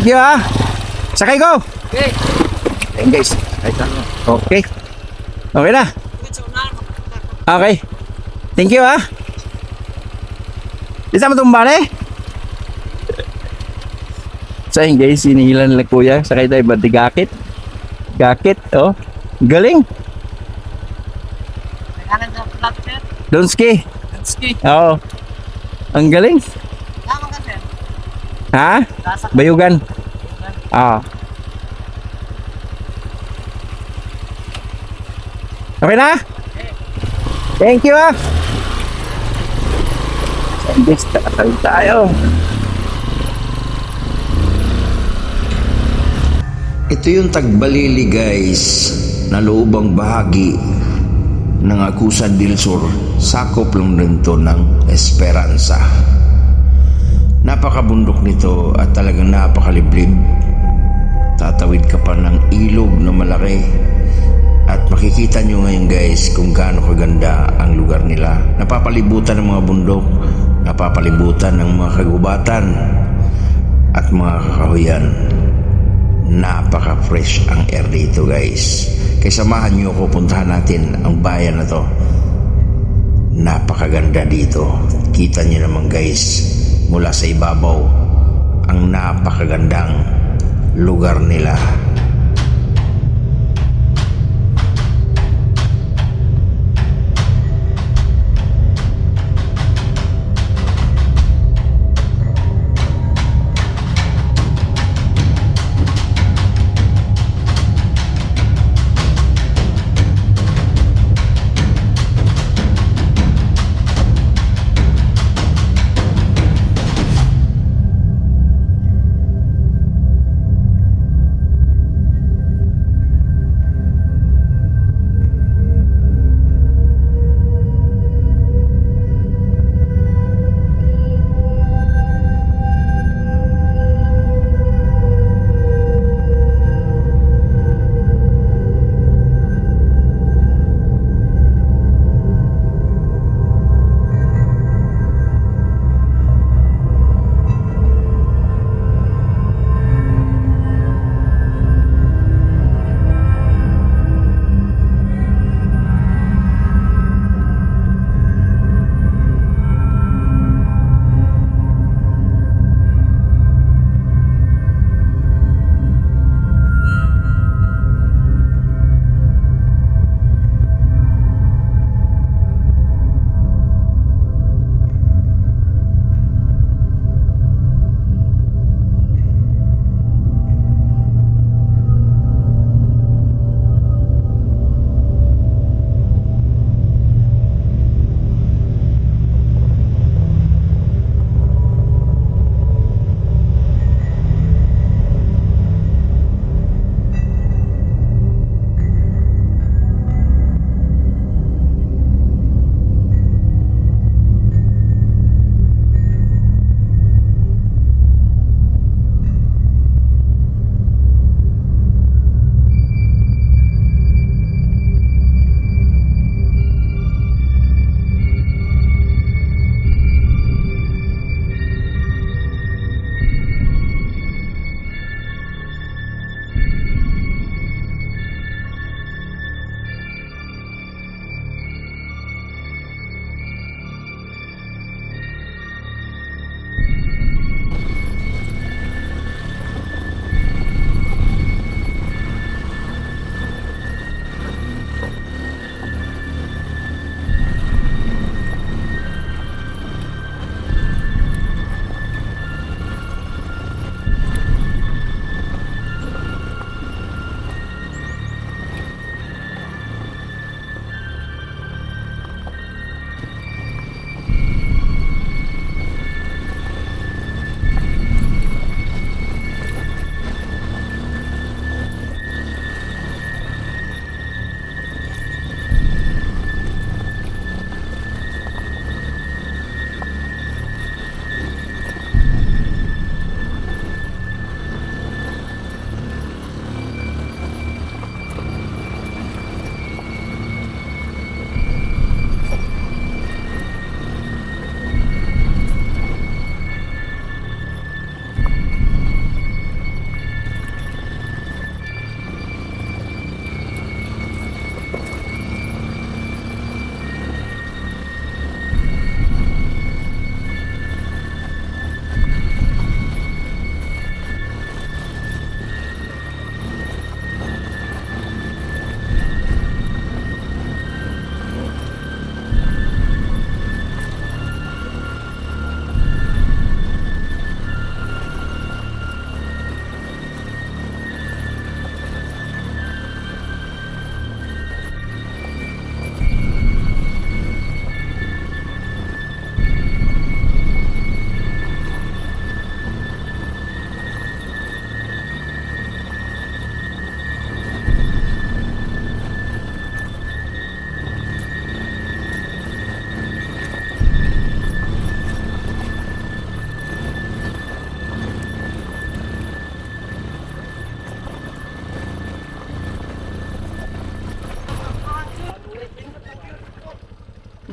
You ha. Sakay ko. Okay. Ayun guys. Okay. Okay na. Okay. Thank you ha. Isa mo tumba eh. So yun guys, sinihilan nila kuya. Sakay tayo ba? Gakit. Gakit, oh. Galing. Donski. Ski. Oo. Ang galing. Ha? Bayugan. Ah. Okay na? Thank you ah. Takatay tayo. Ito yung tagbalili guys na loobang bahagi ng Agusan del Sur. Sakop lang din to ng Esperanza. Napakabundok nito at talagang napakaliblib. Tatawid ka pa ng ilog na malaki. At makikita nyo ngayon guys kung gaano kaganda ang lugar nila. Napapalibutan ng mga bundok, napapalibutan ng mga kagubatan at mga kakahuyan napaka-fresh ang air dito guys. Kaya samahan nyo ako, puntahan natin ang bayan na to. Napakaganda dito. Kita nyo naman guys, mula sa ibabaw, ang napakagandang lugar nila.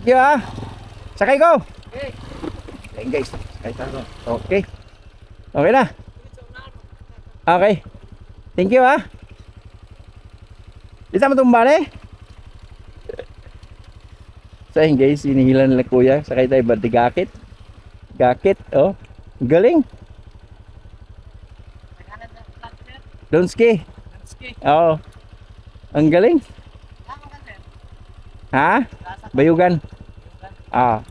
Thank you ah. Sakay ko. Okay. Ayun guys, sakay tayo. Okay. Okay na. Okay. Thank you ah. Di tama tumba eh. So ayun guys, sinihilan nila kuya. Sakay tayo ba? Gakit. Gakit, oh. Galing. Donski. Ski. Oo. Ang galing. Ha? Bayugan. Ah.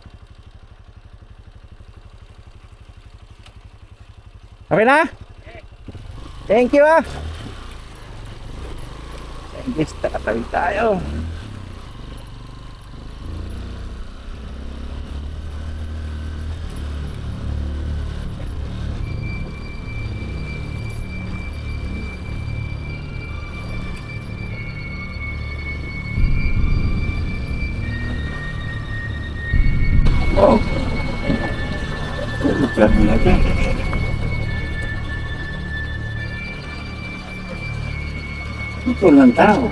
Okay na? Thank you ah. Thank you. Takatawi tayo. Grabe natin. Ito lang tao.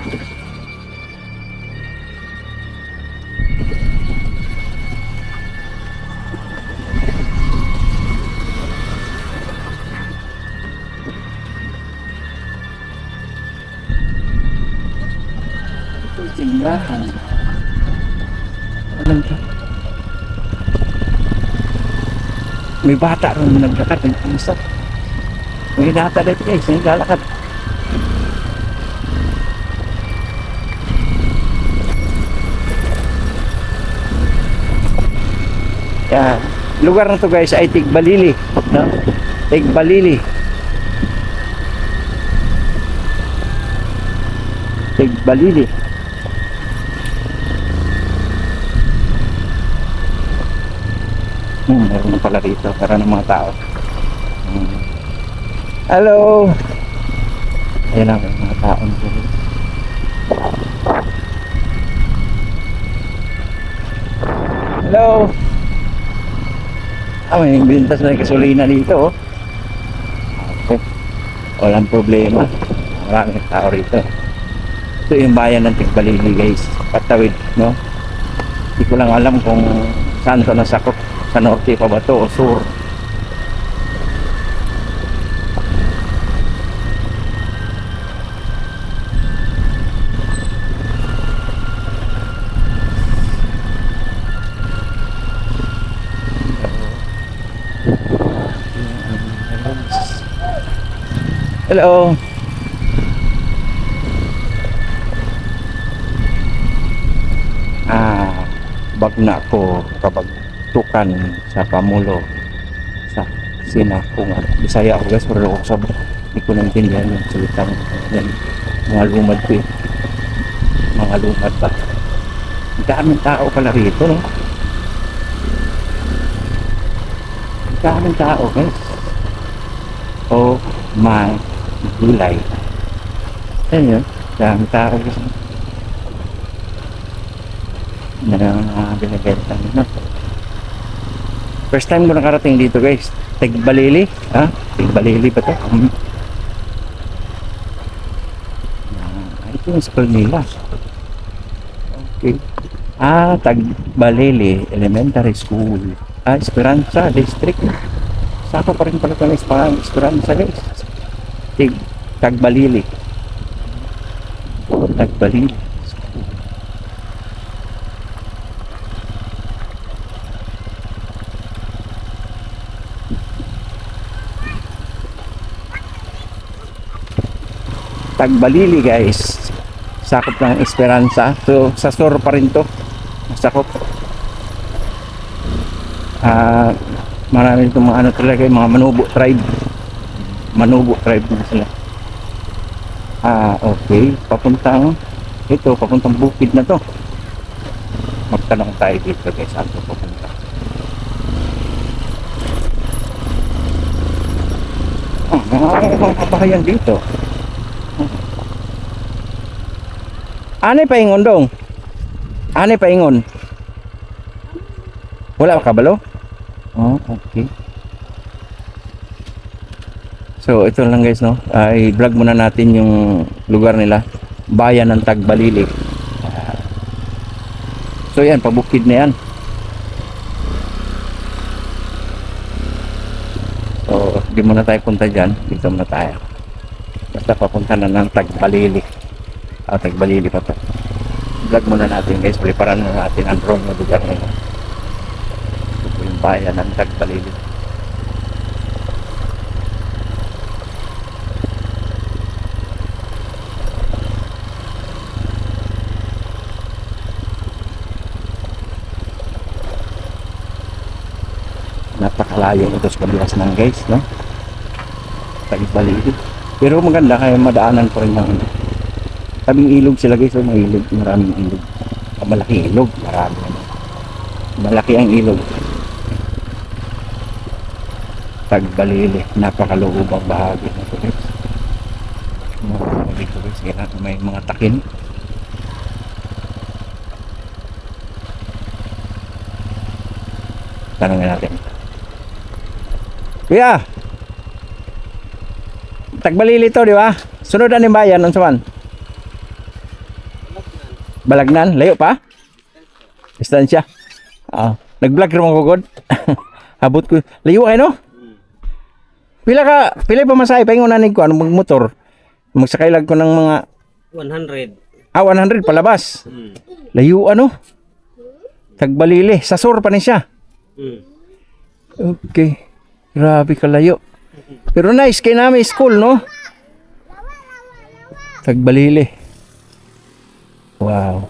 Ito tindahan. Walang tao. May bata rin naglakad ng pusa. May bata dito guys, naglalakad. Yeah. Lugar na to guys ay Tigbalili. No? Tigbalili. Tigbalili. Pala rito para ng mga tao. Hmm. Hello! Na, may mga tao na dito. Hello! Ah, may bintas na yung gasolina dito, oh. Okay. Walang problema. Maraming tao rito. Ito yung bayan ng Tigbalili, guys. Patawid, no? Hindi ko lang alam kung saan to nasakop. Sa norte pa ba to o sur? Hello. Ah, bag na ako kapag tukan sa pamulo sa sinakungan. Bisaya ako guys, pero ako sa hindi ko naintindihan yung salitang yan, mga lumad ko eh. Mga lumad? Ang daming tao pala rito, no? Daming tao, guys. Oh my gulay. Ayun yun, daming tao guys. Ang uh, binibenta nila. First time ko nakarating dito guys. Tigbalili. Ha? Tigbalili ba to? Hmm. Ah, ito yung school nila. Okay. Ah, Tagbalili Elementary School. Ah, Esperanza District. Saka pa rin pala ito ng Esperanza guys. Tagbalili. Tagbalili. Tagbalili guys. Sakop ng Esperanza so sa store pa rin to. Sakop. Ah marami itong mga ano talaga mga manubo tribe. Manubo tribe na sila. Ah okay. Papuntang ito papuntang bukid na to. Magtanong tayo dito guys saan to papunta. Oh, mga mga kabahayan dito Ano paingon dong? Ano paingon? Wala ka balo? Oh, okay. So, ito lang guys, no? Ah, i-vlog muna natin yung lugar nila. Bayan ng Tagbalili. Ah, So yan, pabukid na yan. So, di muna tayo punta dyan. Dito muna tayo. Basta papunta na ng Tagbalili. Ah, Tagbalili pa to. Vlog muna natin guys. Preparan na natin ang drone na lugar na yun. Ito yung bayan ng Tagbalili. napakalayo ito sa kabilas ng guys no Tagbalili pero maganda kaya madaanan ko rin ng. Tabing ilog sila guys. So may ilog maraming ilog. Ah, malaki ilog marami. Malaki ang ilog. Tagbalili napakaluubang bahagi na ito guys. Dito guys kaya may mga takin. Tanongin natin. Kuya. Tagbalili to, di ba? Sunod ang bayan ng saman. Balagnan, layo pa? Distansya. Ah, nag-vlog rin mo kugod. Habot ko. Layo kayo, no? Pila ka, pila pa masay, paingon na ko, ano magmotor. Magsakay lang ko ng mga, 100. ah, 100 palabas. Mm. Layo ano? Tagbalili, sa sur pa ni siya. Mm. Okay. Grabe kalayo. Pero nice kay namin school, no? Tagbalili. Wow.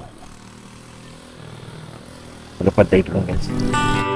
Tayo lang guys.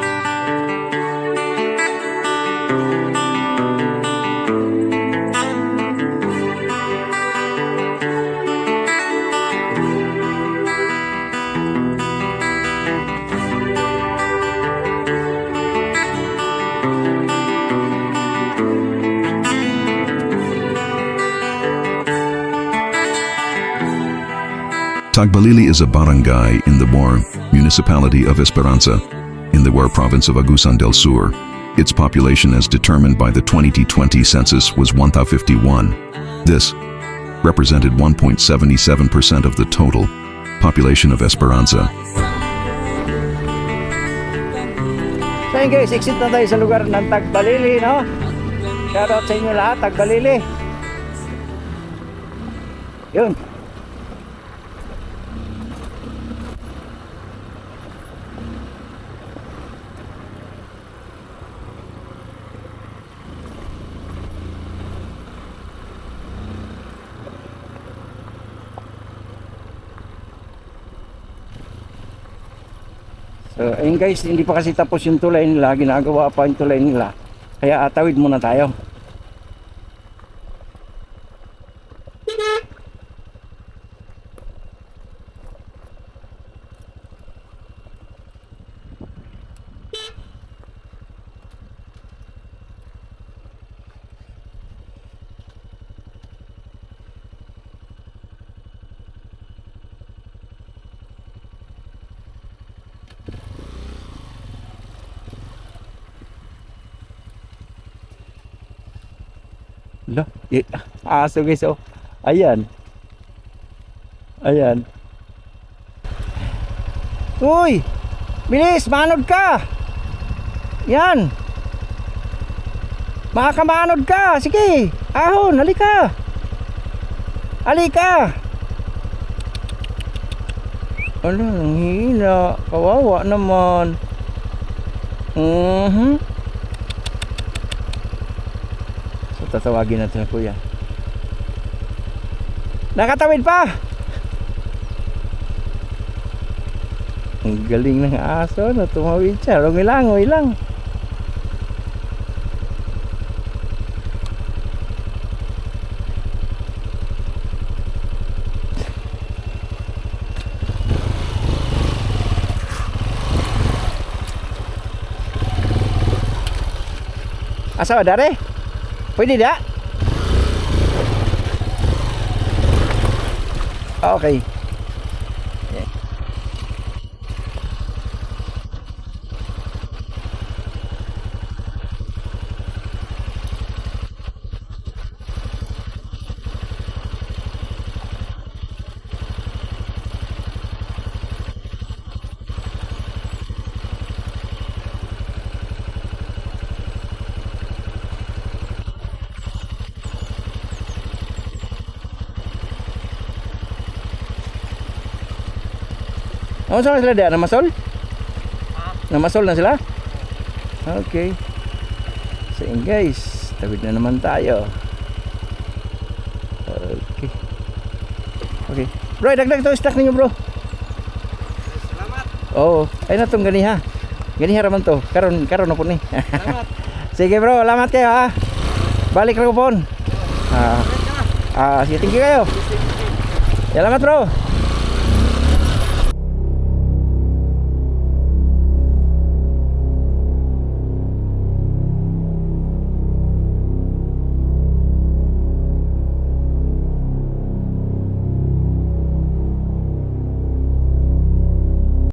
Tagbalili is a barangay in the War municipality of Esperanza in the War province of Agusan del Sur. Its population as determined by the 2020 census was 1,051. This represented 1.77% of the total population of Esperanza. So guys, exit na tayo sa lugar ng Tagbalili, no? Shoutout sa inyo lahat, Tagbalili. Yun. So, ayun guys, hindi pa kasi tapos yung tulay nila, ginagawa pa yung tulay nila. Kaya atawid muna tayo. Lo, y- aso guys, oh. Ayan. Ayan. Uy! Bilis, manod ka! Yan! Makakamanod ka! Sige! Ahon, halika! Halika! Ano, ang hina. Kawawa naman. Mhm. So, tatawagin natin ang kuya. Nakatawid pa! Ang galing ng aso na tumawid siya. Lungi lang, lungi lang. Asa ba dare? Pwede da? Okay. Ano saan sila diyan? Namasol? Namasol na sila? Okay. So yun guys, tawid na naman tayo. Okay. Okay. Bro, dagdag to stock ninyo bro. Salamat. Oo. Ay na tong ganiha. Ganiha raman to. Karon karon na po ni. Salamat. Sige bro, salamat kayo ha. Balik ra ko pon. Ah. Ah, sige, thank you kayo. Salamat bro.